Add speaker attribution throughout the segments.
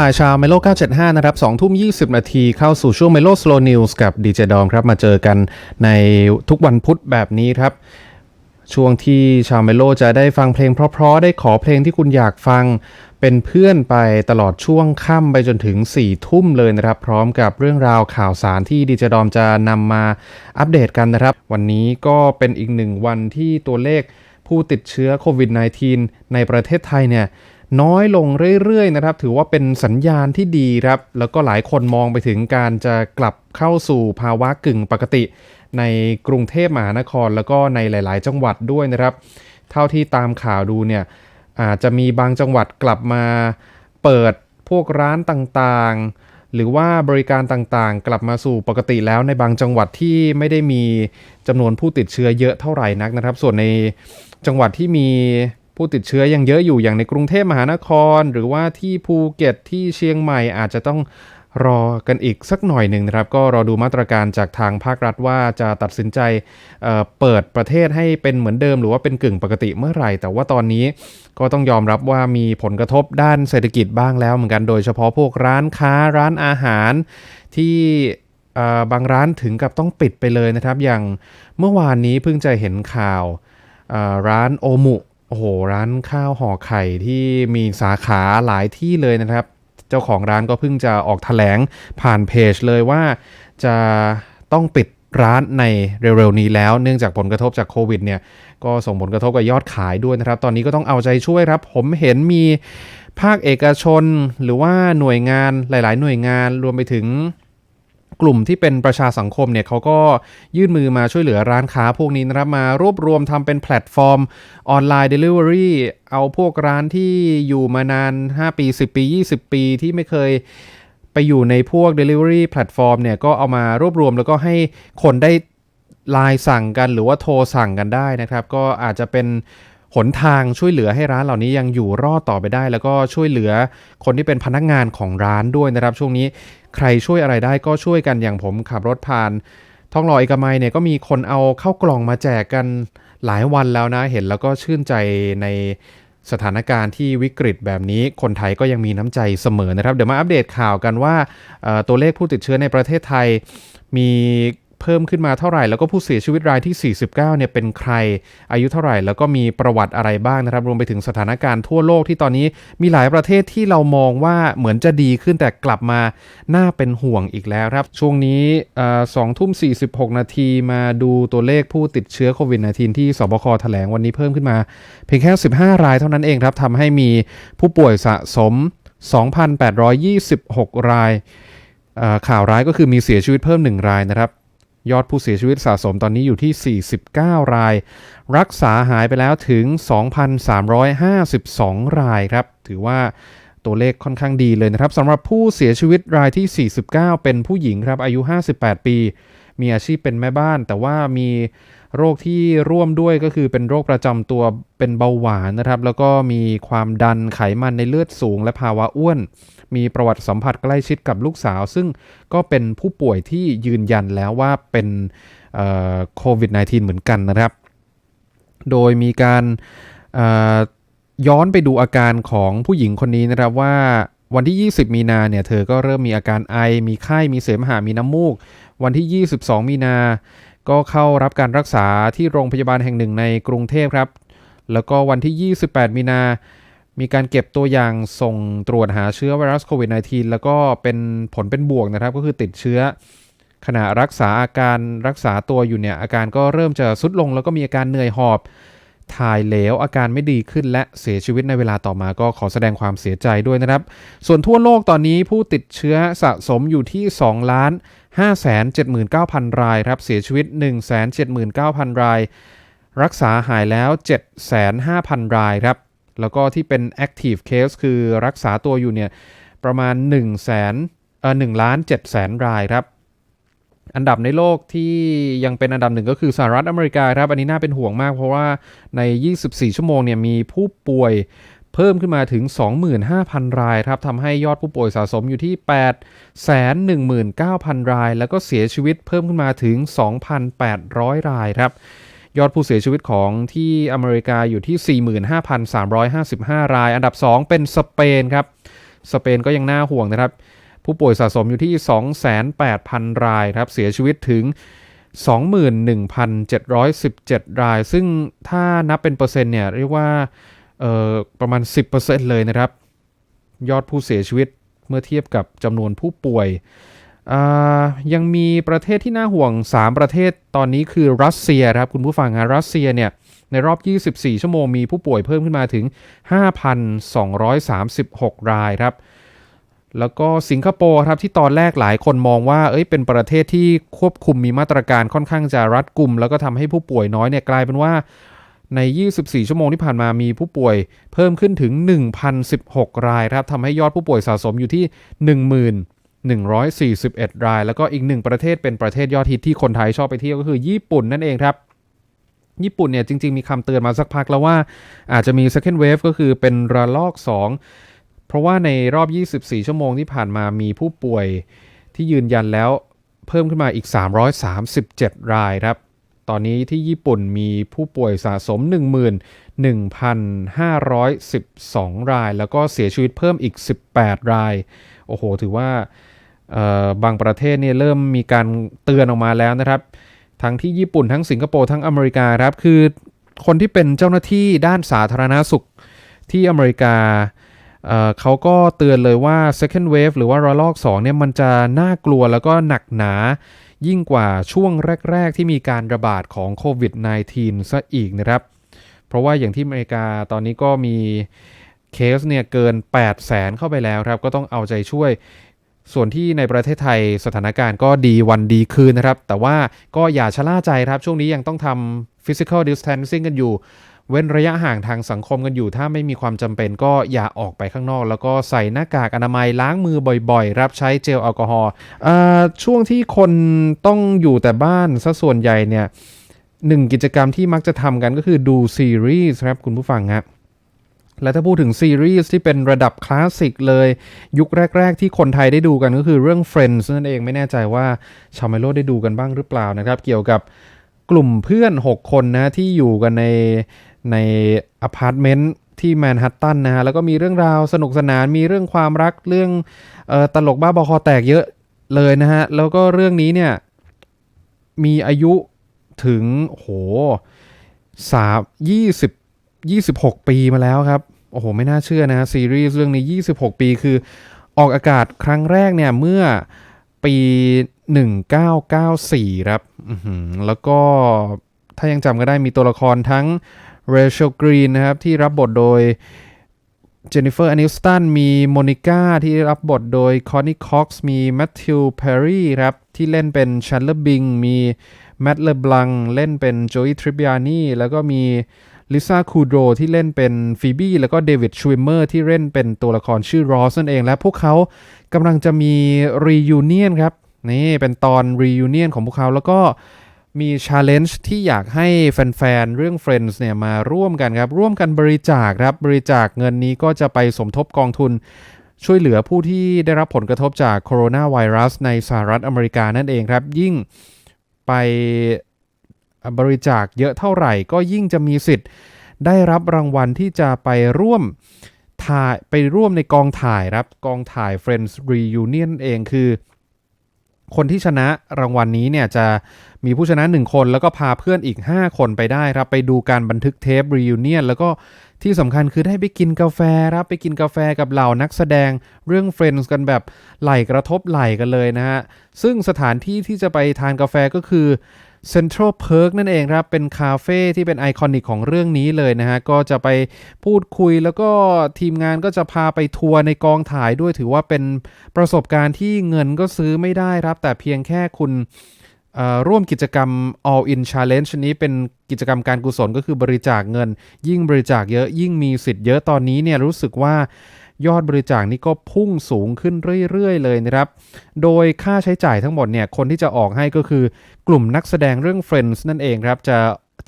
Speaker 1: ทายชาวเมโล 975 นะครับ2ทุ่ม 20 นาทีเข้าสู่ช่วงเมโลสโลนิวส์กับดีเจดอมครับ มาเจอกันในทุกวันพุธแบบนี้ครับ ช่วงที่ชาวเมโลจะได้ฟังเพลงเพราะๆ ได้ขอเพลงที่คุณอยากฟังเป็นเพื่อนไปตลอดช่วงค่ำไปจนถึง 4 ทุ่มเลยนะครับ พร้อมกับเรื่องราวข่าวสารที่ดีเจดอมจะนำมาอัปเดตกันนะครับ วันนี้ก็เป็นอีกหนึ่งวันที่ตัวเลขผู้ติดเชื้อโควิด -19 ในประเทศไทยเนี่ย น้อยลงเรื่อยๆนะครับ ถือว่าเป็นสัญญาณที่ดีครับ แล้วก็หลายคนมองไปถึงการจะกลับเข้าสู่ภาวะกึ่งปกติ ในกรุงเทพมหานครแล้วก็ในหลาย ๆ จังหวัดด้วยนะครับ เท่าที่ตามข่าวดูเนี่ยอาจจะมีบางจังหวัดกลับมาเปิดพวกร้านต่างๆ หรือว่าบริการต่างๆ กลับมาสู่ปกติแล้วในบางจังหวัดที่ไม่ได้มีจำนวนผู้ติดเชื้อเยอะเท่าไหร่นักนะครับ ส่วนในจังหวัดที่มี ผู้ติดเชื้อยังเยอะอยู่อย่างในกรุงเทพมหานคร หรือว่าที่ภูเก็ตที่เชียงใหม่อาจจะต้องรอกันอีกสักหน่อยหนึ่งนะครับ ก็รอดูมาตรการจากทางภาครัฐว่าจะตัดสินใจเเปิดประเทศให้เป็นเหมือนเดิม หรือว่าเป็นกึ่งปกติเมื่อไหร่ แต่ว่าตอนนี้ก็ต้องยอมรับว่ามีผลกระทบด้านเศรษฐกิจบ้างแล้วเหมือนกันโดยเฉพาะพวกร้านค้าร้านอาหารที่บางร้านถึงกับต้องปิดไปเลยนะครับ อย่างเมื่อวานนี้เพิ่งจะเห็นข่าวร้านโอมุ อ้โหร้านข้าวห่อไข่ที่มีสาขาหลายที่เลยนะครับ เจ้าของร้านก็เพิ่งจะออกแถลงผ่านเพจเลยว่าจะต้องปิดร้านในเร็วๆนี้แล้ว เนื่องจากผลกระทบจากโควิดเนี่ยก็ส่งผลกระทบกับยอดขายด้วยนะครับ ตอนนี้ก็ต้องเอาใจช่วยครับ ผมเห็นมีภาคเอกชนหรือว่าหน่วยงานหลาย ๆ หน่วยงานรวมไปถึง กลุ่มที่เป็นประชาสังคมเนี่ยเขาก็ยื่นมือมาช่วยเหลือร้านค้าพวกนี้นะครับ มารวบรวมทำเป็นแพลตฟอร์มออนไลน์ Delivery เอาพวกร้านที่อยู่มานาน 5 ปี 10 ปี 20 ปีที่ไม่เคยไปอยู่ในพวก Delivery แพลตฟอร์มเนี่ยก็เอามารวบรวมแล้วก็ให้คนได้ไลน์สั่งกันหรือว่าโทรสั่งกันได้นะครับ ก็อาจจะเป็น หนทางช่วยเหลือให้ร้านเหล่านี้ยังอยู่รอดต่อไปได้ แล้วก็ช่วยเหลือคนที่เป็นพนักงานของร้านด้วยนะครับ ช่วงนี้ใครช่วยอะไรได้ก็ช่วยกันอย่างผมขับรถผ่านท้องหล่อเอกมัยเนี่ยก็มีคนเอาเข้ากล่องมาแจกกันหลายวันแล้วนะเห็นแล้วก็ชื่นใจในสถานการณ์ที่วิกฤตแบบนี้คนไทยก็ยังมีน้ำใจเสมอนะครับ เดี๋ยวมาอัปเดตข่าวกันว่าตัวเลขผู้ติดเชื้อในประเทศไทยมี เพิ่มขึ้นมาเท่าไหร่ แล้วก็ผู้เสียชีวิตรายที่ 49 เนี่ยเป็นใคร อายุเท่าไหร่ แล้วก็มีประวัติอะไรบ้างนะครับ รวมไปถึงสถานการณ์ทั่วโลกที่ตอนนี้มีหลายประเทศที่เรามองว่าเหมือนจะดีขึ้นแต่กลับมาน่าเป็นห่วงอีกแล้วครับ ช่วงนี้สองทุ่ม 46 นาทีมาดูตัวเลขผู้ติดเชื้อโควิด -19 ที่สบคแถลงวันนี้เพิ่มขึ้นมา เพียงแค่ 15 รายเท่านั้นเองครับทำให้มีผู้ป่วยสะสม 2,826 รายเอ่อข่าวร้ายก็คือมีเสียชีวิตเพิ่ม 1 รายนะครับ ยอดผู้เสียชีวิตสะสมตอนนี้อยู่ที่ 49 ราย รักษาหายไปแล้วถึง 2,352 รายครับ ถือว่าตัวเลขค่อนข้างดีเลยนะครับสำหรับผู้เสียชีวิตรายที่ 49 เป็นผู้หญิงครับ อายุ 58 ปี มีอาชีพเป็นแม่บ้าน แต่ว่ามีโรคที่ร่วมด้วยก็คือเป็นโรคประจำตัวเป็นเบาหวานนะครับ แล้วก็มีความดันไขมันในเลือดสูง และภาวะอ้วนมีประวัติสัมผัสใกล้ชิดกับลูกสาว ซึ่งก็เป็นผู้ป่วยที่ยืนยันแล้วว่าเป็นโควิด -19 เหมือนกันนะครับ โดยมีการย้อนไปดูอาการของผู้หญิงคนนี้นะครับว่าวันที่ 20 มีนาเนี่ยเธอก็เริ่มมีอาการไอ มีไข้ มีเสมหะ มีน้ำมูก วันที่ 22 มีนา ก็เข้ารับการรักษาที่โรงพยาบาลแห่งหนึ่งในกรุงเทพครับ แล้วก็วันที่ 28 มีนา มีการเก็บตัวอย่างส่งตรวจหาเชื้อไวรัสโควิด -19 แล้วก็เป็นผลเป็นบวกนะครับ ก็คือติดเชื้อ ขณะรักษาอาการรักษาตัวอยู่เนี่ยอาการก็เริ่มจะสุดลง แล้วก็มีอาการเหนื่อยหอบ ถ่ายเหลวอาการไม่ดีขึ้นและเสียชีวิตในเวลาต่อมาก็ขอแสดงความเสียใจด้วยนะครับ ส่วนทั่วโลกตอนนี้ผู้ติดเชื้อสะสมอยู่ที่2ล้าน579,000 รายครับเสียชีวิต 179,000 ราย รักษาหายแล้ว 75,000 รายครับ แล้วก็ที่เป็น active case คือรักษาตัวอยู่เนี่ยประมาณ1 0 0 0 0 0เอ่อ1ล้าน7แสนรายครับ อันดับในโลกที่ยังเป็นอันดับหนึ่งก็คือสหรัฐอเมริกาครับ อันนี้น่าเป็นห่วงมากเพราะว่าใน 24 ชั่วโมงเนี่ยมีผู้ป่วยเพิ่มขึ้นมาถึง 25,000 รายครับทำให้ยอดผู้ป่วยสะสมอยู่ที่ 819,000 ราย แล้วก็เสียชีวิตเพิ่มขึ้นมาถึง 2,800 รายครับ ยอดผู้เสียชีวิตของที่อเมริกาอยู่ที่ 45,355 ราย อันดับ 2 เป็นสเปนครับ สเปนก็ยังน่าห่วงนะครับ ผู้ป่วยสะสมอยู่ที่ 28,000 รายครับ เสียชีวิตถึง 21,717 ราย ซึ่งถ้านับเป็นเปอร์เซ็นต์เนี่ยเรียกว่าประมาณ 10%เลยนะครับ ยอดผู้เสียชีวิตเมื่อเทียบกับจำนวนผู้ป่วย ยังมีประเทศที่น่าห่วง 3 ประเทศตอนนี้คือรัสเซียครับคุณผู้ฟังฮะรัสเซียเนี่ยในรอบ 24 ชั่วโมงมีผู้ป่วยเพิ่มขึ้นมาถึง 5,236 รายครับ แล้วก็สิงคโปร์ครับที่ตอนแรกหลายคนมองว่าเอ้ยเป็นประเทศที่ควบคุมมีมาตรการค่อนข้างจะรัดกุม แล้วก็ทำให้ผู้ป่วยน้อยเนี่ยกลายเป็นว่าใน 24 ชั่วโมงที่ผ่านมามีผู้ป่วยเพิ่มขึ้นถึง 1,016 รายครับทำให้ยอดผู้ป่วยสะสมอยู่ที่ 141 ราย แล้วก็อีกหนึ่งประเทศเป็นประเทศยอดฮิตที่คนไทยชอบไปเที่ยวก็คือญี่ปุ่นนั่นเองครับญี่ปุ่นเนี่ยจริง ๆ มีคำเตือนมาสักพักแล้วว่าอาจจะมี second wave ก็คือเป็นระลอก 2 เพราะว่าในรอบ 24 ชั่วโมงที่ผ่านมามีผู้ป่วยที่ยืนยันแล้วเพิ่มขึ้นมาอีก 337 รายครับ ตอนนี้ที่ญี่ปุ่นมีผู้ป่วยสะสม 11,512 ราย แล้วก็เสียชีวิตเพิ่มอีก 18 ราย โอ้โห ถือว่า บางประเทศเนี่ยเริ่มมีการเตือนออกมาแล้วนะครับ ทั้งที่ญี่ปุ่นทั้งสิงคโปร์ทั้งอเมริกาครับคือคนที่เป็นเจ้าหน้าที่ด้านสาธารณสุขที่อเมริกาเเขาก็เตือนเลยว่า second wave หรือว่าระลอก2เนี่ยมันจะน่ากลัวแล้วก็หนักหนายิ่งกว่าช่วงแรก ๆ ที่มีการระบาดของโควิด -19 ซะอีกนะครับ เพราะว่าอย่างที่อเมริกาตอนนี้ก็มีเคสเนี่ยเกิน 8 0 0แสนเข้าไปแล้วครับ ก็ต้องเอาใจช่วย ส่วนที่ในประเทศไทยสถานการณ์ก็ดีวันดีคืนนะครับ แต่ว่าก็อย่าชะล่าใจครับ ช่วงนี้ยังต้องทำ physical distancing กันอยู่ เว้นระยะห่างทางสังคมกันอยู่ ถ้าไม่มีความจำเป็นก็อย่าออกไปข้างนอก แล้วก็ใส่หน้ากากอนามัยล้างมือบ่อยๆ รับใช้เจลแอลกอฮอล์ช่วงที่คนต้องอยู่แต่บ้านซะส่วนใหญ่เนี่ยหนึ่งกิจกรรมที่มักจะทำกันก็คือดูซีรีส์ครับคุณผู้ฟังครับ และถ้าพูดถึงซีรีส์ที่เป็นระดับคลาสสิกเลย ยุคแรก ๆ ที่คนไทยได้ดูกันก็คือเรื่อง Friends นั่นเองไม่แน่ใจว่าชาวไมโลได้ดูกันบ้างหรือเปล่านะครับ เกี่ยวกับกลุ่มเพื่อน 6 คนนะที่อยู่กันในในอพาร์ตเมนต์ที่แมนฮัตตันนะฮะแล้วก็มีเรื่องราวสนุกสนานมีเรื่องความรักเรื่องออตลกบ้าบอคอแตกเยอะเลยนะฮะ แล้วก็เรื่องนี้เนี่ย มีอายุถึงโหสามยี่สิบ ยี่สิบหกปีมาแล้วครับ โอ้โห ไม่น่าเชื่อนะ ซีรีส์เรื่องนี้ 26 ปีคือออกอากาศครั้งแรกเนี่ย เมื่อปี 1994 ครับ แล้วก็ถ้ายังจำก็ได้มีตัวละครทั้งเรเชลกรีนนะครับ ที่รับบทโดยเจนนิเฟอร์แอนิสตันมีโมนิก้าที่รับบทโดยคอนนี่คอกซ์มีแมทธิวเพอร์รี่ครับ ที่เล่นเป็นชันเลอร์บิงมีแมตต์เลบลัง เล่นเป็นโจอีทริปยานีแล้วก็มี ลิซ่าคูโดที่เล่นเป็นฟีบี้แล้วก็เดวิดชวิมเมอร์ที่เล่นเป็นตัวละครชื่อรอสนั่นเอง และพวกเขากำลังจะมีรียูเนียนครับ นี่เป็นตอนรียูเนียนของพวกเขาแล้วก็มีชาเลนจ์ที่อยากให้แฟนๆ เรื่อง Friends เนี่ยมาร่วมกันครับ ร่วมกันบริจาคครับ บริจาคเงินนี้ก็จะไปสมทบกองทุน ช่วยเหลือผู้ที่ได้รับผลกระทบจากโคโรนาไวรัสในสหรัฐอเมริกานั่นเองครับ ยิ่งไป บริจาคเยอะเท่าไหร่ก็ยิ่งจะมีสิทธิ์ ได้รับรางวัลที่จะไปร่วมถ่ายไปร่วมในกองถ่ายครับกองถ่าย Friends Reunion เองคือ คนที่ชนะรางวัลนี้เนี่ยจะมีผู้ชนะ 1 คนแล้วก็พาเพื่อนอีก 5 คนไปได้ครับ ไปดูการบันทึกเทป Reunion แล้วก็ที่สำคัญคือได้ไปกินกาแฟครับไปกินกาแฟกับเหล่านักแสดงเรื่อง Friends กันแบบไหลกระทบไหลกันเลยนะฮะ ซึ่งสถานที่ที่จะไปทานกาแฟก็คือ Central Perk นั่นเองครับ เป็นคาเฟ่ที่เป็นไอคอนิกของเรื่องนี้เลยนะฮะ ก็จะไปพูดคุยแล้วก็ทีมงานก็จะพาไปทัวร์ในกองถ่ายด้วยถือว่าเป็นประสบการณ์ที่เงินก็ซื้อไม่ได้ครับ แต่เพียงแค่คุณร่วมกิจกรรม All In Challenge นี้เป็นกิจกรรมการกุศลก็คือบริจาคเงิน ยิ่งบริจาคเยอะยิ่งมีสิทธิ์เยอะตอนนี้เนี่ยรู้สึกว่า ยอดบริจาคนี่ก็พุ่งสูงขึ้นเรื่อยๆเลยนะครับ โดยค่าใช้จ่ายทั้งหมดเนี่ยคนที่จะออกให้ก็คือกลุ่มนักแสดงเรื่อง Friends นั่นเองครับจะ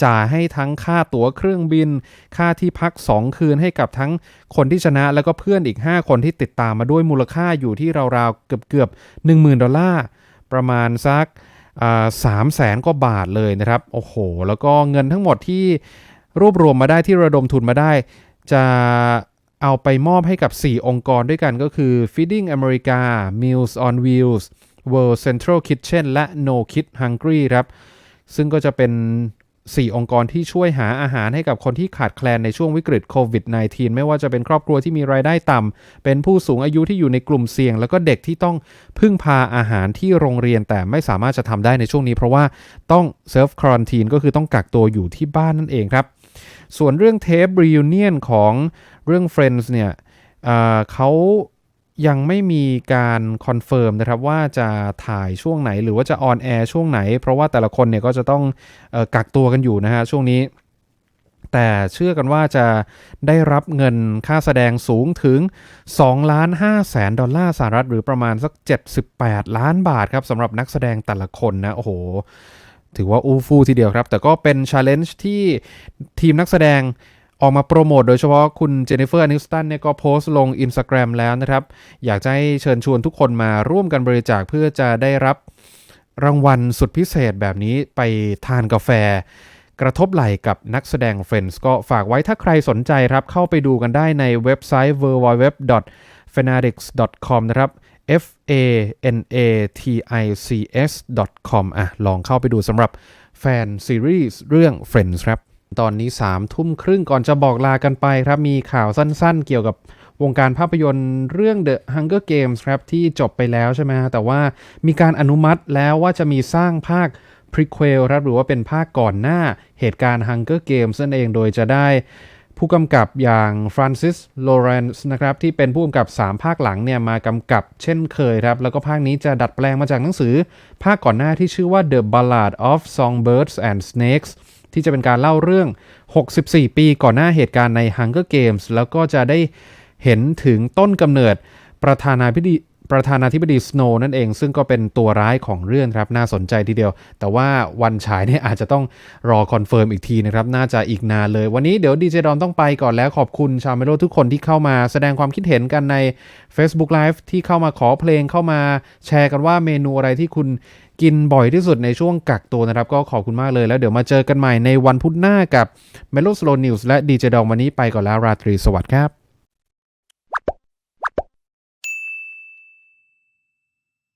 Speaker 1: จ่ายให้ทั้งค่าตั๋วเครื่องบิน ค่าที่พัก 2 คืนให้กับทั้งคนที่ชนะ แล้วก็เพื่อนอีก 5 คนที่ติดตามมาด้วยมูลค่าอยู่ที่ราวๆเกือบๆ10,000 ดอลลาร์ ประมาณสักสามแสนกว่าบาทเลยนะครับ โอ้โห แล้วก็เงินทั้งหมดที่รวบรวมมาได้ที่ระดมทุนมาได้ จะ เอาไปมอบให้กับ 4 องค์กรด้วยกันก็คือ Feeding America, Meals on Wheels, World Central Kitchen และ No Kid Hungry ครับซึ่งก็จะเป็น 4 องค์กรที่ช่วยหาอาหารให้กับคนที่ขาดแคลนในช่วงวิกฤตโควิด -19 ไม่ว่าจะเป็นครอบครัวที่มีรายได้ต่ำ เป็นผู้สูงอายุที่อยู่ในกลุ่มเสี่ยง แล้วก็เด็กที่ต้องพึ่งพาอาหารที่โรงเรียนแต่ไม่สามารถจะทำได้ในช่วงนี้ เพราะว่าต้องเซ l ฟค u ร r ทีนก็คือต้องกักตัวอยู่ที่บ้านนั่นเองครับ ส่วนเรื่องเทป reunion ของ เรื่อง Friends เนี่ยเเขายังไม่มีการคอนเฟิร์มนะครับว่าจะถ่ายช่วงไหนหรือว่าจะออนแอร์ช่วงไหน เพราะว่าแต่ละคนเนี่ยก็จะต้องออกักตัวกันอยู่นะฮะช่วงนี้ แต่เชื่อกันว่าจะได้รับเงินค่าแสดงสูงถึง2ล้าน5แสนดอลลาร์สหรัฐหรือประมาณสัก 78 ล้านบาทครับสำหรับนักแสดงแต่ละคนนะ โอ้โห ถือว่าอู้ฟู่ทีเดียวครับ แต่ก็เป็นช l เลนจ์ที่ทีมนักแสดง ออกมาโปรโมทโดยเฉพาะคุณเจนนิเฟอร์นิสตันเนี่ยก็โพสต์ลง Instagram แล้วนะครับ อยากจะให้เชิญชวนทุกคนมาร่วมกันบริจาคเพื่อจะได้รับรางวัลสุดพิเศษแบบนี้ไปทานกาแฟ กระทบไหลกับนักแสดง Friends ก็ฝากไว้ถ้าใครสนใจครับ เข้าไปดูกันได้ในเว็บไซต์ www.fanatics.com นะครับ f a n a t i c s com อะลองเข้าไปดูสำหรับแฟนซีรีส์เรื่อง Friends ครับ ตอนนี้3ามทุ่มครึ่งก่อนจะบอกลากันไปครับ มีข่าวสั้นๆ เกี่ยวกับวงการภาพยนตร์เรื่อง The Hunger Games ครับที่จบไปแล้วใช่ไหมฮะแต่ว่ามีการอนุมัติแล้วว่าจะมีสร้างภาค prequel ครับหรือว่าเป็นภาคก่อนหน้าเหตุการณ์ Hunger Games นั่นเองโดยจะได้ผู้กำกับอย่างฟรานซิสโลเรนซ์นะครับที่เป็นผู้กำกับ 3 ภาคหลังเนี่ยมากำกับเช่นเคยครับ แล้วก็ภาคนี้จะดัดแปลงมาจากหนังสือ ภาคก่อนหน้าที่ชื่อว่า The Ballad of Songbirds and Snakes ที่จะเป็นการเล่าเรื่อง 64 ปีก่อนหน้าเหตุการณ์ใน Hunger Games แล้วก็จะได้เห็นถึงต้นกำเนิดประธานาธิบดี ประธานาธิบดีสโนว์นั่นเอง ซึ่งก็เป็นตัวร้ายของเรื่องครับน่าสนใจทีเดียว แต่ว่าวันฉายเนี่ยอาจจะต้องรอคอนเฟิร์มอีกทีนะครับ น่าจะอีกนานเลย วันนี้เดี๋ยวดีเจดอนต้องไปก่อนแล้วขอบคุณชาวเมโลทุกคนที่เข้ามาแสดงความคิดเห็นกันใน Facebook Live ที่เข้ามาขอเพลงเข้ามาแชร์กันว่าเมนูอะไรที่คุณกินบ่อยที่สุดในช่วงกักตัวนะครับ ก็ขอบคุณมากเลยแล้วเดี๋ยวมาเจอกันใหม่ในวันพุธหน้ากับ Melo Slow News และดีเจดอนวันนี้ไปก่อนแล้วราตรีสวัสดิ์ครับ